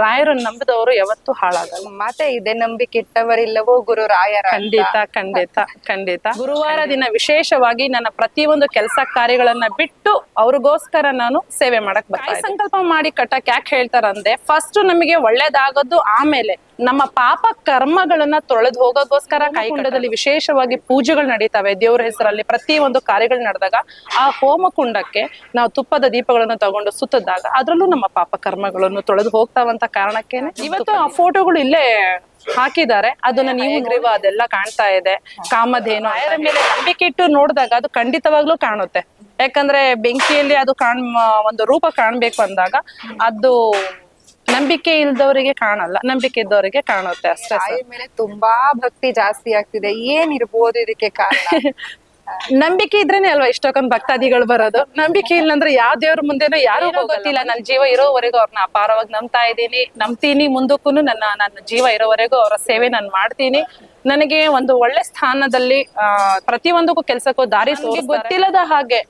ರಾಯರನ್ನು ನಂಬಿದವರು ಯಾವತ್ತೂ ಹಾಳಾಗಲ್ಲ. ಮಾತೆ ಇದೆ ನಂಬಿಕೆ ಇಟ್ಟವರಿಲ್ಲವೋ ಗುರು ರಾಯರ. ಖಂಡಿತ ಖಂಡಿತ ಖಂಡಿತ. ಗುರುವಾರ ದಿನ ವಿಶೇಷವಾಗಿ ನನ್ನ ಪ್ರತಿಯೊಂದು ಕೆಲಸ ಕಾರ್ಯಗಳನ್ನ ಬಿಟ್ಟು ಅವ್ರಿಗೋಸ್ಕರ ನಾನು ಸೇವೆ ಮಾಡಕ್ ಬರ್ತೀನಿ ಸಂಕಲ್ಪ ಮಾಡಿ ಕಟ್ಟಕ್ ಯಾಕೆ ಹೇಳ್ತಾರಂದ್ರೆ ಫಸ್ಟ್ ನಮಗೆ ಒಳ್ಳೇದಾಗೋದು ಆಮೇಲೆ. ನಮ್ಮ ಪಾಪ ಕರ್ಮಗಳನ್ನ ತೊಳೆದು ಹೋಗೋಕ್ಕೋಸ್ಕರ ಕೈಕುಂಡದಲ್ಲಿ ವಿಶೇಷವಾಗಿ ಪೂಜೆಗಳು ನಡೀತವೆ. ದೇವ್ರ ಹೆಸರಲ್ಲಿ ಪ್ರತಿ ಒಂದು ಕಾರ್ಯಗಳು ನಡೆದಾಗ ಆ ಹೋಮ ಕುಂಡಕ್ಕೆ ನಾವು ತುಪ್ಪದ ದೀಪಗಳನ್ನು ತಗೊಂಡು ಸುತ್ತದಾಗ ಅದ್ರಲ್ಲೂ ನಮ್ಮ ಪಾಪ ಕರ್ಮಗಳನ್ನು ತೊಳೆದು ಹೋಗ್ತಾವಂತ ಕಾರಣಕ್ಕೇನೆ. ಇವತ್ತು ಆ ಫೋಟೋಗಳು ಇಲ್ಲೇ ಹಾಕಿದ್ದಾರೆ. ಅದನ್ನ ನೀವು ಗ್ರೀವ ಅದೆಲ್ಲ ಕಾಣ್ತಾ ಇದೆ. ಕಾಮಧೇನು ಅದರ ಮೇಲೆ ನಂಬಿಕೆ ಇಟ್ಟು ನೋಡಿದಾಗ ಅದು ಖಂಡಿತವಾಗ್ಲೂ ಕಾಣುತ್ತೆ. ಯಾಕಂದ್ರೆ ಬೆಂಕಿಯಲ್ಲಿ ಅದು ಕಾಣ್ ಒಂದು ರೂಪ ಕಾಣ್ಬೇಕು ಅಂದಾಗ ಅದು ನಂಬಿಕೆ ಇಲ್ದವರಿಗೆ ಕಾಣಲ್ಲ ನಂಬಿಕೆ ಇದ್ದವರಿಗೆ ಕಾಣುತ್ತೆ ಅಷ್ಟೇ. ತಾಯಿ ಮೇಲೆ ತುಂಬಾ ಭಕ್ತಿ ಜಾಸ್ತಿ ಆಗ್ತಿದೆ ಏನಿರ್ಬೋದು ಇದಕ್ಕೆ ಕಾರಣ? ನಂಬಿಕೆ ಇದ್ರೇನೆ ಅಲ್ವಾ ಇಷ್ಟೊಂದು ಭಕ್ತಾದಿಗಳು ಬರೋದು? ನಂಬಿಕೆ ಇಲ್ಲ ಅಂದ್ರೆ ಯಾವ ದೇವ್ರ ಮುಂದೆನೂ ಯಾರು ಗೊತ್ತಿಲ್ಲ ನನ್ನ ಜೀವ ಇರೋವರೆಗೂ ಅವ್ರನ್ನ ಅಪಾರವಾಗಿ ನಂಬ್ತಾ ಇದ್ದೀನಿ. ನಂಬ್ತೀನಿ ಮುಂದಕ್ಕೂ ನನ್ನ ನನ್ನ ಜೀವ ಇರೋವರೆಗೂ ಅವರ ಸೇವೆ ನಾನು ಮಾಡ್ತೀನಿ. ನನಗೆ ಒಂದು ಒಳ್ಳೆ ಸ್ಥಾನದಲ್ಲಿ ಆ ಪ್ರತಿಯೊಂದಕ್ಕೂ ಕೆಲ್ಸಕ್ಕೂ ದಾರಿ ಗೊತ್ತಿಲ್ಲದ ಹಾಗೆ.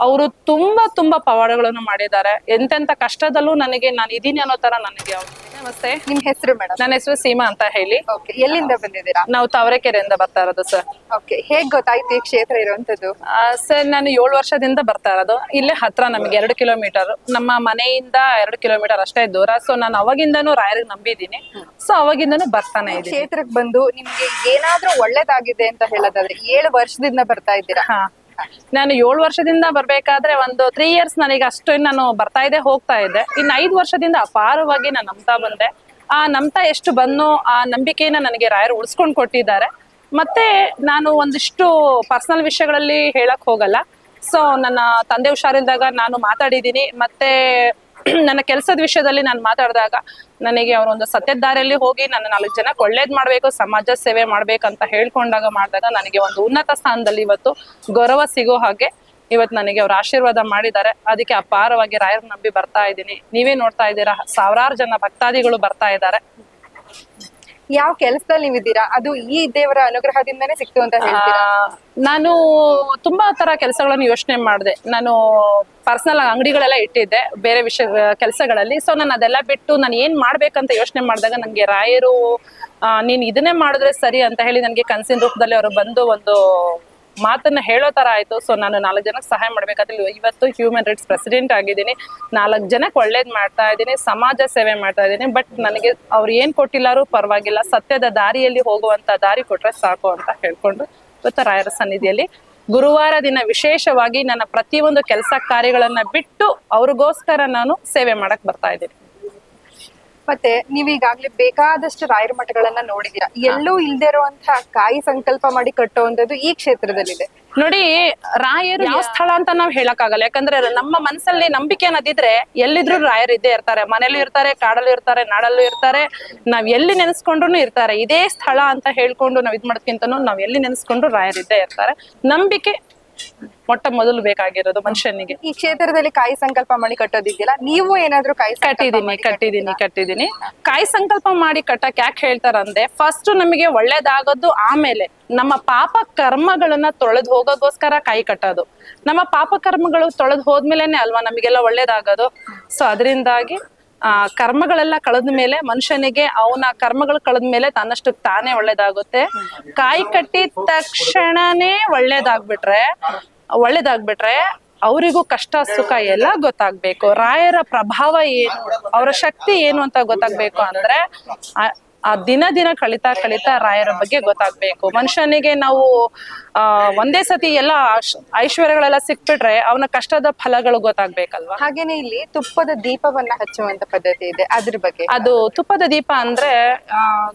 ಅವರು ತುಂಬಾ ತುಂಬಾ ಪವಾಡಗಳನ್ನು ಮಾಡಿದ್ದಾರೆ. ಎಂತೆಂತ ಕಷ್ಟದಲ್ಲೂ ನನಗೆ ನಾನು ಇದೀನಿ ಅನ್ನೋ ತರ ನನಗೆ ಅವ್ರು- ನಮಸ್ತೆ. ನಿಮ್ ಹೆಸರು ಮೇಡಮ್? ನನ್ನ ಹೆಸರು ಸೀಮಾ ಅಂತ ಹೇಳಿ. ಓಕೆ ಎಲ್ಲಿಂದ ಬಂದಿದ್ದೀರಾ? ನಾವು ತಾವರೆಕೆರೆಯಿಂದ ಬರ್ತಾ ಇರೋದು ಸರ್. ಓಕೆ ಹೇಗ್ ಗೊತ್ತಾಯ್ತು ಈ ಕ್ಷೇತ್ರ ಇರುವಂತದ್ದು ಸರ್ ನಾನು ಏಳು ವರ್ಷದಿಂದ ಬರ್ತಾ ಇರೋದು. ಇಲ್ಲೇ ಹತ್ರ ನಮಗೆ ಎರಡು ಕಿಲೋಮೀಟರ್. ನಮ್ಮ ಮನೆಯಿಂದ ಎರಡು ಕಿಲೋಮೀಟರ್ ಅಷ್ಟೇ ದೂರ. ಸೊ ನಾನು ಅವಾಗಿಂದನೂ ರಾಯರಿಗೆ ನಂಬಿದ್ದೀನಿ. ಸೊ ಅವಾಗಿಂದನೂ ಬರ್ತಾನೆ ಇದ್ದೀನಿ. ಕ್ಷೇತ್ರಕ್ಕೆ ಬಂದು ನಿಮ್ಗೆ ಏನಾದ್ರೂ ಒಳ್ಳೇದಾಗಿದೆ ಅಂತ ಹೇಳೋದಾದ್ರೆ ಏಳು ವರ್ಷದಿಂದ ಬರ್ತಾ ಇದ್ದೀರಾ? ನಾನು ಏಳು ವರ್ಷದಿಂದ ಬರ್ಬೇಕಾದ್ರೆ ಒಂದು ತ್ರೀ ಇಯರ್ಸ್ ನನಗೆ ಅಷ್ಟು ನಾನು ಬರ್ತಾ ಇದ್ದೆ ಹೋಗ್ತಾ ಇದ್ದೆ ಇನ್ನು ಐದು ವರ್ಷದಿಂದ ಅಪಾರವಾಗಿ ನಾನು ನಂಬ್ತಾ ಬಂದೆ. ಆ ನಂಬ್ತಾ ಎಷ್ಟು ಬಂದು ಆ ನಂಬಿಕೆನ ನನಗೆ ರಾಯರು ಉಳಿಸ್ಕೊಂಡು ಕೊಟ್ಟಿದ್ದಾರೆ. ಮತ್ತೆ ನಾನು ಒಂದಿಷ್ಟು ಪರ್ಸನಲ್ ವಿಷಯಗಳಲ್ಲಿ ಹೇಳಕ್ ಹೋಗಲ್ಲ. ಸೊ ನನ್ನ ತಂದೆ ಹುಷಾರಿಲ್ದಾಗ ನಾನು ಮಾತಾಡಿದ್ದೀನಿ. ಮತ್ತೆ ನನ್ನ ಕೆಲಸದ ವಿಷಯದಲ್ಲಿ ನಾನು ಮಾತಾಡಿದಾಗ ನನಗೆ ಅವರು ಒಂದು ಸತ್ಯದ ದಾರಿಯಲ್ಲಿ ಹೋಗಿ ನನ್ನ ನಾಲ್ಕು ಜನಕ್ಕೆ ಒಳ್ಳೇದ್ ಮಾಡ್ಬೇಕು, ಸಮಾಜ ಸೇವೆ ಮಾಡ್ಬೇಕಂತ ಹೇಳ್ಕೊಂಡಾಗ ಮಾಡಿದಾಗ ನನಗೆ ಒಂದು ಉನ್ನತ ಸ್ಥಾನದಲ್ಲಿ ಇವತ್ತು ಗೌರವ ಸಿಗೋ ಹಾಗೆ ಇವತ್ತು ನನಗೆ ಅವ್ರ ಆಶೀರ್ವಾದ ಮಾಡಿದ್ದಾರೆ. ಅದಕ್ಕೆ ಅಪಾರವಾಗಿ ರಾಯರ್ ನಂಬಿ ಬರ್ತಾ ಇದ್ದೀನಿ. ನೀವೇ ನೋಡ್ತಾ ಇದ್ದೀರಾ, ಸಾವಿರಾರು ಜನ ಭಕ್ತಾದಿಗಳು ಬರ್ತಾ ಇದ್ದಾರೆ. ಯಾವ ಕೆಲಸದಲ್ಲಿ ನೀವಿದ್ದೀರಾ? ಅದು ಈ ದೇವರ ಅನುಗ್ರಹದಿಂದನೇ ಸಿಕ್ತು ಅಂತ ಹೇಳ್ತೀರಾ? ನಾನು ತುಂಬಾ ತರ ಕೆಲಸಗಳನ್ನು ಯೋಚನೆ ಮಾಡಿದೆ. ನಾನು ಪರ್ಸನಲ್ ಅಂಗಡಿಗಳೆಲ್ಲ ಇಟ್ಟಿದ್ದೆ ಬೇರೆ ವಿಷಯ ಕೆಲಸಗಳಲ್ಲಿ. ಸೊ ನಾನು ಅದೆಲ್ಲ ಬಿಟ್ಟು ನಾನು ಏನ್ ಮಾಡ್ಬೇಕಂತ ಯೋಚನೆ ಮಾಡಿದಾಗ ನನಗೆ ರಾಯರು ಆ, ನೀನ್ ಇದನ್ನೇ ಮಾಡಿದ್ರೆ ಸರಿ ಅಂತ ಹೇಳಿ ನನಗೆ ಕನಸಿನ ರೂಪದಲ್ಲಿ ಅವರು ಬಂದು ಒಂದು ಮಾತನ್ನ ಹೇಳೋ ತರ ಆಯ್ತು. ಸೊ ನಾನು ನಾಲ್ಕು ಜನಕ್ಕೆ ಸಹಾಯ ಮಾಡ್ಬೇಕಾದ್ರೆ ಇವತ್ತು ಹ್ಯೂಮನ್ ರೈಟ್ಸ್ ಪ್ರೆಸಿಡೆಂಟ್ ಆಗಿದ್ದೀನಿ. ನಾಲ್ಕು ಜನಕ್ಕೆ ಒಳ್ಳೇದ್ ಮಾಡ್ತಾ ಇದ್ದೀನಿ, ಸಮಾಜ ಸೇವೆ ಮಾಡ್ತಾ ಇದ್ದೀನಿ. ಬಟ್ ನನಗೆ ಅವ್ರು ಏನ್ ಕೊಟ್ಟಿಲ್ಲಾರು ಪರವಾಗಿಲ್ಲ. ಸತ್ಯದ ದಾರಿಯಲ್ಲಿ ಹೋಗುವಂತ ದಾರಿ ಕೊಟ್ರೆ ಸಾಕು ಅಂತ ಹೇಳ್ಕೊಂಡು ಇವತ್ತು ರಾಯರ ಸನ್ನಿಧಿಯಲ್ಲಿ ಗುರುವಾರ ದಿನ ವಿಶೇಷವಾಗಿ ನನ್ನ ಪ್ರತಿಯೊಂದು ಕೆಲಸ ಕಾರ್ಯಗಳನ್ನ ಬಿಟ್ಟು ಅವ್ರಿಗೋಸ್ಕರ ನಾನು ಸೇವೆ ಮಾಡಕ್ ಬರ್ತಾ ಇದ್ದೀನಿ. ಮತ್ತೆ ನೀವ್ ಈಗಾಗ್ಲೇ ಬೇಕಾದಷ್ಟು ರಾಯರ ಮಠಗಳನ್ನ ನೋಡಿದೀರಾ? ಎಲ್ಲೂ ಇಲ್ದೇ ಇರುವಂತಹ ಕಾಯಿ ಸಂಕಲ್ಪ ಮಾಡಿ ಕಟ್ಟುವಂತದ್ದು ಈ ಕ್ಷೇತ್ರದಲ್ಲಿದೆ. ನೋಡಿ ರಾಯರು ಯಾವ ಸ್ಥಳ ಅಂತ ನಾವ್ ಹೇಳಕ್ಕಾಗಲ್ಲ. ಯಾಕಂದ್ರೆ ನಮ್ಮ ಮನಸ್ಸಲ್ಲಿ ನಂಬಿಕೆ ಅನ್ನೋದಿದ್ರೆ ಎಲ್ಲಿದ್ರು ರಾಯರು ಇದ್ದೇ ಇರ್ತಾರೆ. ಮನೇಲೂ ಇರ್ತಾರೆ ಕಾಡಲ್ಲೂ ಇರ್ತಾರೆ ನಾಡಲ್ಲೂ ಇರ್ತಾರೆ. ನಾವ್ ಎಲ್ಲಿ ನೆನೆಸ್ಕೊಂಡ್ರು ಇರ್ತಾರೆ. ಇದೇ ಸ್ಥಳ ಅಂತ ಹೇಳ್ಕೊಂಡು ನಾವ್ ಇದ್ ಮಾಡೋದ್ಕಿಂತನೂ ನಾವ್ ಎಲ್ಲಿ ನೆನೆಸ್ಕೊಂಡ್ರು ರಾಯರು ಇದ್ದೇ ಇರ್ತಾರೆ. ನಂಬಿಕೆ ಮೊಟ್ಟ ಮೊದಲು ಬೇಕಾಗಿರೋದು ಮನುಷ್ಯನಿಗೆ. ಈ ಕ್ಷೇತ್ರದಲ್ಲಿ ಕಾಯಿ ಸಂಕಲ್ಪ ಮಾಡಿ ಕಟ್ಟೋದಿದ್ದಿಲ್ಲ ನೀವು ಏನಾದ್ರೂ ಕಾಯಿ ಕಟ್ಟಿದೀನಿ ಕಟ್ಟಿದೀನಿ ಕಟ್ಟಿದೀನಿ ಕಾಯಿ ಸಂಕಲ್ಪ ಮಾಡಿ ಕಟ್ಟಕ್ ಯಾಕೆ ಹೇಳ್ತಾರಂದ್ರೆ ಫಸ್ಟ್ ನಮಗೆ ಒಳ್ಳೇದಾಗೋದು ಆಮೇಲೆ. ನಮ್ಮ ಪಾಪ ಕರ್ಮಗಳನ್ನ ತೊಳೆದು ಹೋಗೋಗೋಸ್ಕರ ಕಾಯಿ ಕಟ್ಟೋದು. ನಮ್ಮ ಪಾಪ ಕರ್ಮಗಳು ತೊಳೆದು ಹೋದ್ಮೇಲೆನೆ ಅಲ್ವಾ ನಮಗೆಲ್ಲ ಒಳ್ಳೇದಾಗೋದು? ಸೊ ಅದರಿಂದಾಗಿ ಆ, ಕರ್ಮಗಳೆಲ್ಲ ಕಳೆದ ಮೇಲೆ ಮನುಷ್ಯನಿಗೆ ಅವನ ಕರ್ಮಗಳು ಕಳೆದ ಮೇಲೆ ತನ್ನಷ್ಟು ತಾನೇ ಒಳ್ಳೇದಾಗುತ್ತೆ. ಕಾಯಿ ಕಟ್ಟಿದ ತಕ್ಷಣನೇ ಒಳ್ಳೇದಾಗ್ಬಿಟ್ರೆ ಒಳ್ಳೇದಾಗ್ಬಿಟ್ರೆ ಅವರಿಗೂ ಕಷ್ಟ, ಸುಖ ಎಲ್ಲ ಗೊತ್ತಾಗ್ಬೇಕು. ರಾಯರ ಪ್ರಭಾವ ಏನು, ಅವರ ಶಕ್ತಿ ಏನು ಅಂತ ಗೊತ್ತಾಗ್ಬೇಕು ಅಂದ್ರೆ ಆ- ದಿನ ದಿನ ಕಳಿತಾ ಕಳಿತಾ ರಾಯರ ಬಗ್ಗೆ ಗೊತ್ತಾಗ್ಬೇಕು. ಮನುಷ್ಯನಿಗೆ ನಾವು ಆ ಒಂದೇ ಸತಿ ಎಲ್ಲ ಐಶ್ವರ್ಯಗಳೆಲ್ಲ ಸಿಕ್ಬಿಟ್ರೆ ಅವನ ಕಷ್ಟದ ಫಲಗಳು ಗೊತ್ತಾಗ್ಬೇಕಲ್ವಾ? ಹಾಗೇನೆ ಇಲ್ಲಿ ತುಪ್ಪದ ದೀಪವನ್ನ ಹಚ್ಚುವಂತ ಪದ್ಧತಿ ಇದೆ. ಅದ್ರ ಬಗ್ಗೆ. ಅದು ತುಪ್ಪದ ದೀಪ ಅಂದ್ರೆ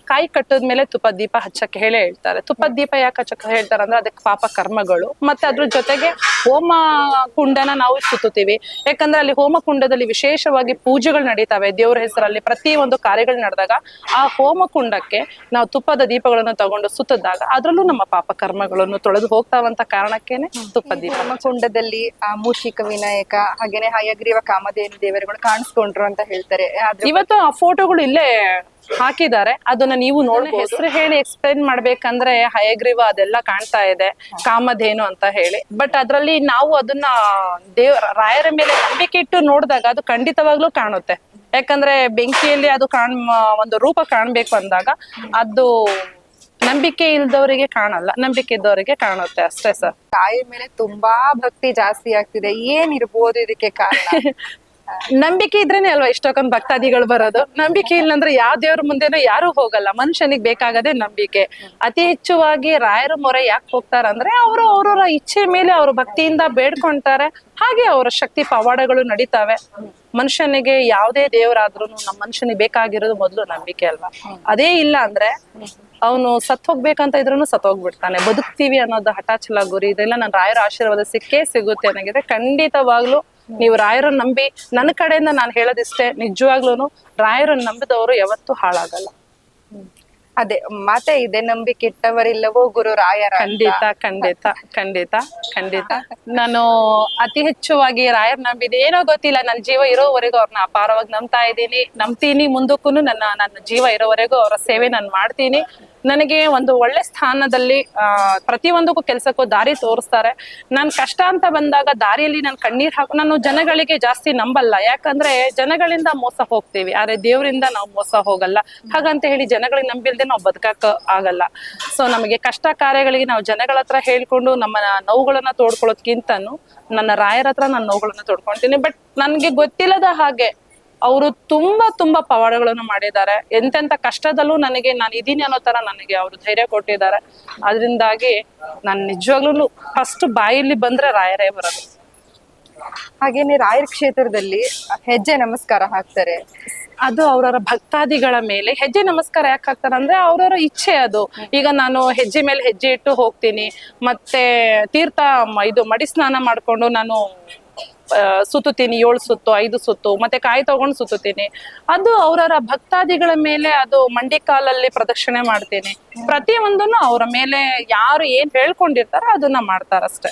ಕಾಯಿ ಕಟ್ಟದ ಮೇಲೆ ತುಪ್ಪದ ದೀಪ ಹಚ್ಚಕ್ಕೆ ಹೇಳಿ ಹೇಳ್ತಾರೆ. ತುಪ್ಪದ ದೀಪ ಯಾಕೆ ಹಚ್ಚಕ್ಕೆ ಹೇಳ್ತಾರೆ ಅಂದ್ರೆ ಅದಕ್ಕೆ ಪಾಪ ಕರ್ಮಗಳು. ಮತ್ತೆ ಅದ್ರ ಜೊತೆಗೆ ಹೋಮ ಕುಂಡನ ನಾವು ಸುತ್ತುತ್ತೀವಿ. ಯಾಕಂದ್ರೆ ಅಲ್ಲಿ ಹೋಮ ಕುಂಡದಲ್ಲಿ ವಿಶೇಷವಾಗಿ ಪೂಜೆಗಳು ನಡೀತಾವೆ. ದೇವ್ರ ಹೆಸರಲ್ಲಿ ಪ್ರತಿ ಒಂದು ಕಾರ್ಯಗಳು ನಡೆದಾಗ ಆ ಹೋಮ ಕುಂಡಕ್ಕೆ ನಾವು ತುಪ್ಪದ ದೀಪಗಳನ್ನು ತಗೊಂಡು ಸುತ್ತದಾಗ ಅದರಲ್ಲೂ ನಮ್ಮ ಪಾಪ ಕರ್ಮಗಳನ್ನು ತೊಳೆದು ಹೋಗ್ತಾವಂತ ಕಾರಣಕ್ಕೇನೆ ತುಪ್ಪ ದೀಪ. ನಮ್ಮ ಕುಂಡದಲ್ಲಿ ಆ ಮೂಷಿಕ ವಿನಾಯಕ ಹಾಗೇನೆ ಹಯಗ್ರೀವ ಕಾಮಧೇನು ದೇವರುಗಳು ಕಾಣಿಸ್ಕೊಂಡ್ರು ಅಂತ ಹೇಳ್ತಾರೆ. ಇವತ್ತು ಆ ಫೋಟೋಗಳು ಇಲ್ಲೇ ಹಾಕಿದ್ದಾರೆ. ಅದನ್ನ ನೀವು ನೋಡಿ ಹೆಸರು ಹೇಳಿ ಎಕ್ಸ್ಪ್ಲೈನ್ ಮಾಡ್ಬೇಕಂದ್ರೆ ಹಯಗ್ರೀವ ಅದೆಲ್ಲ ಕಾಣ್ತಾ ಇದೆ ಕಾಮಧೇನು ಅಂತ ಹೇಳಿ. ಬಟ್ ಅದ್ರಲ್ಲಿ ನಾವು ಅದನ್ನ ದೇವ್ ರಾಯರ ಮೇಲೆ ನಂಬಿಕೆ ಇಟ್ಟು ನೋಡಿದಾಗ ಅದು ಖಂಡಿತವಾಗ್ಲೂ ಕಾಣುತ್ತೆ. ಯಾಕಂದ್ರೆ ಬೆಂಕಿಯಲ್ಲಿ ಅದು ಕಾಣ್ ಒಂದು ರೂಪ ಕಾಣ್ಬೇಕು ಅಂದಾಗ ಅದು ನಂಬಿಕೆ ಇಲ್ದವರಿಗೆ ಕಾಣಲ್ಲ ನಂಬಿಕೆ ಇದ್ದವರಿಗೆ ಕಾಣುತ್ತೆ ಅಷ್ಟೇ ಸರ್. ತಾಯಿ ಮೇಲೆ ತುಂಬಾ ಭಕ್ತಿ ಜಾಸ್ತಿ ಆಗ್ತಿದೆ ಏನಿರ್ಬೋದು ಇದಕ್ಕೆ ಕಾರಣ? ನಂಬಿಕೆ ಇದ್ರೇನೆ ಅಲ್ವಾ ಇಷ್ಟೊಂದು ಭಕ್ತಾದಿಗಳು ಬರೋದು? ನಂಬಿಕೆ ಇಲ್ಲಂದ್ರೆ ಯಾವ ದೇವ್ರ ಮುಂದೆನೂ ಯಾರು ಹೋಗಲ್ಲ. ಮನುಷ್ಯನಿಗೆ ಬೇಕಾಗದೆ ನಂಬಿಕೆ. ಅತಿ ಹೆಚ್ಚುವಾಗಿ ರಾಯರ ಮೊರೆ ಯಾಕೆ ಹೋಗ್ತಾರಂದ್ರೆ ಅವರು ಅವರವರ ಇಚ್ಛೆ ಮೇಲೆ ಅವರು ಭಕ್ತಿಯಿಂದ ಬೇಡ್ಕೊಂತಾರೆ. ಹಾಗೆ ಅವರ ಶಕ್ತಿ ಪವಾಡಗಳು ನಡೀತಾವೆ. ಮನುಷ್ಯನಿಗೆ ಯಾವುದೇ ದೇವರಾದ್ರೂ ನಮ್ಮ ಮನುಷ್ಯನಿಗೆ ಬೇಕಾಗಿರೋದು ಮೊದಲು ನಂಬಿಕೆ ಅಲ್ವಾ? ಅದೇ ಇಲ್ಲ ಅಂದ್ರೆ ಅವನು ಸತ್ ಹೋಗ್ಬೇಕಂತ ಇದ್ರೂ ಸತ್ ಹೋಗ್ಬಿಡ್ತಾನೆ ಬದುಕ್ತೀವಿ ಅನ್ನೋದು ಹಠಾಚಲ ಗುರಿ. ಇದೆಲ್ಲ ನನ್ನ ರಾಯರ ಆಶೀರ್ವಾದ ಸಿಕ್ಕೇ ಸಿಗುತ್ತೆ ನನಗಿದೆ ಖಂಡಿತವಾಗ್ಲೂ ನೀವು ರಾಯರನ್ನ ನಂಬಿ ನನ್ನ ಕಡೆಯಿಂದ ನಾನು ಹೇಳೋದಿಷ್ಟೇ ನಿಜವಾಗ್ಲೂ ರಾಯರನ್ನ ನಂಬಿದವರು ಯಾವತ್ತೂ ಹಾಳಾಗಲ್ಲ. ಅದೇ ಮಾತೆ ಇದೆ ನಂಬಿಕೆ ಇಟ್ಟವರಿಲ್ಲವೋ ಗುರು ರಾಯರ. ಖಂಡಿತ ಖಂಡಿತ ಖಂಡಿತ ಖಂಡಿತ. ನಾನು ಅತಿ ಹೆಚ್ಚುವಾಗಿ ರಾಯರ್ ನಂಬಿದೆ ಏನೋ ಗೊತ್ತಿಲ್ಲ ನನ್ನ ಜೀವ ಇರೋವರೆಗೂ ಅವ್ರನ್ನ ಅಪಾರವಾಗಿ ನಂಬ್ತಾ ಇದ್ದೀನಿ. ನಂಬ್ತೀನಿ ಮುಂದಕ್ಕೂ ನನ್ನ ನನ್ನ ಜೀವ ಇರೋವರೆಗೂ ಅವರ ಸೇವೆ ನಾನು ಮಾಡ್ತೀನಿ. ನನಗೆ ಒಂದು ಒಳ್ಳೆ ಸ್ಥಾನದಲ್ಲಿ ಪ್ರತಿಯೊಂದಕ್ಕೂ ಕೆಲಸಕ್ಕೂ ದಾರಿ ತೋರಿಸ್ತಾರೆ. ನಾನು ಕಷ್ಟ ಅಂತ ಬಂದಾಗ ದಾರಿಯಲ್ಲಿ ನಾನು ಕಣ್ಣೀರ್ ಹಾಕು, ನಾನು ಜನಗಳಿಗೆ ಜಾಸ್ತಿ ನಂಬಲ್ಲ. ಯಾಕಂದ್ರೆ ಜನಗಳಿಂದ ಮೋಸ ಹೋಗ್ತೀವಿ. ಆದ್ರೆ ದೇವರಿಂದ ನಾವು ಮೋಸ ಹೋಗಲ್ಲ. ಹಾಗಂತ ಹೇಳಿ ಜನಗಳಿಗೆ ನಂಬಿಲ್ದೆ ನಾವು ಬದುಕಕ್ ಆಗಲ್ಲ. ಸೊ ನಮಗೆ ಕಷ್ಟ ಕಾರ್ಯಗಳಿಗೆ ನಾವು ಜನಗಳ ಹತ್ರ ಹೇಳ್ಕೊಂಡು, ನಮ್ಮ ನೋವುಗಳನ್ನ ತೋಡ್ಕೊಳ್ಳೋದ್ಕಿಂತನೂ ನನ್ನ ರಾಯರ ಹತ್ರ ನನ್ನ ನೋವುಗಳನ್ನ ತೋಡ್ಕೊಂತೀನಿ ಬಟ್ ನನಗೆ ಗೊತ್ತಿಲ್ಲದ ಹಾಗೆ ಅವರು ತುಂಬಾ ತುಂಬಾ ಪವಾಡಗಳನ್ನು ಮಾಡಿದ್ದಾರೆ. ಎಂತೆಂತ ಕಷ್ಟದಲ್ಲೂ ನನಗೆ ನಾನು ಇದೀನಿ ಅನ್ನೋ ತರ ನನಗೆ ಅವರು ಧೈರ್ಯ ಕೊಟ್ಟಿದ್ದಾರೆ. ಅದರಿಂದಾಗಿ ನಾನು ನಿಜವಾಗ್ಲೂ ಫಸ್ಟ್ ಬಾಯಲ್ಲಿ ಬಂದ್ರೆ ರಾಯರೇ ಬರೋದು. ಹಾಗೇನೆ ರಾಯರ ಕ್ಷೇತ್ರದಲ್ಲಿ ಹೆಜ್ಜೆ ನಮಸ್ಕಾರ ಹಾಕ್ತಾರೆ. ಅದು ಅವರವರ ಭಕ್ತಾದಿಗಳ ಮೇಲೆ ಹೆಜ್ಜೆ ನಮಸ್ಕಾರ ಯಾಕೆ ಹಾಕ್ತಾರೆ ಅಂದ್ರೆ ಅವ್ರವ್ರ ಇಚ್ಛೆ ಅದು. ಈಗ ನಾನು ಹೆಜ್ಜೆ ಮೇಲೆ ಹೆಜ್ಜೆ ಇಟ್ಟು ಹೋಗ್ತೀನಿ. ಮತ್ತೆ ತೀರ್ಥ ಇದು ಮಡಿ ಸ್ನಾನ ಮಾಡ್ಕೊಂಡು ನಾನು ಸುತ್ತುತ್ತೀನಿ, ಏಳು ಸುತ್ತು, ಐದು ಸುತ್ತು, ಮತ್ತೆ ಕಾಯಿ ತಗೊಂಡು ಸುತ್ತುತ್ತೀನಿ. ಅದು ಅವರವರ ಭಕ್ತಾದಿಗಳ ಮೇಲೆ ಅದು ಮಂಡಿ ಕಾಲಲ್ಲಿ ಪ್ರದಕ್ಷಿಣೆ ಮಾಡ್ತೀನಿ. ಪ್ರತಿಯೊಂದನ್ನು ಅವರ ಮೇಲೆ ಯಾರು ಏನ್ ಹೇಳ್ಕೊಂಡಿರ್ತಾರೋ ಅದನ್ನ ಮಾಡ್ತಾರಷ್ಟೇ.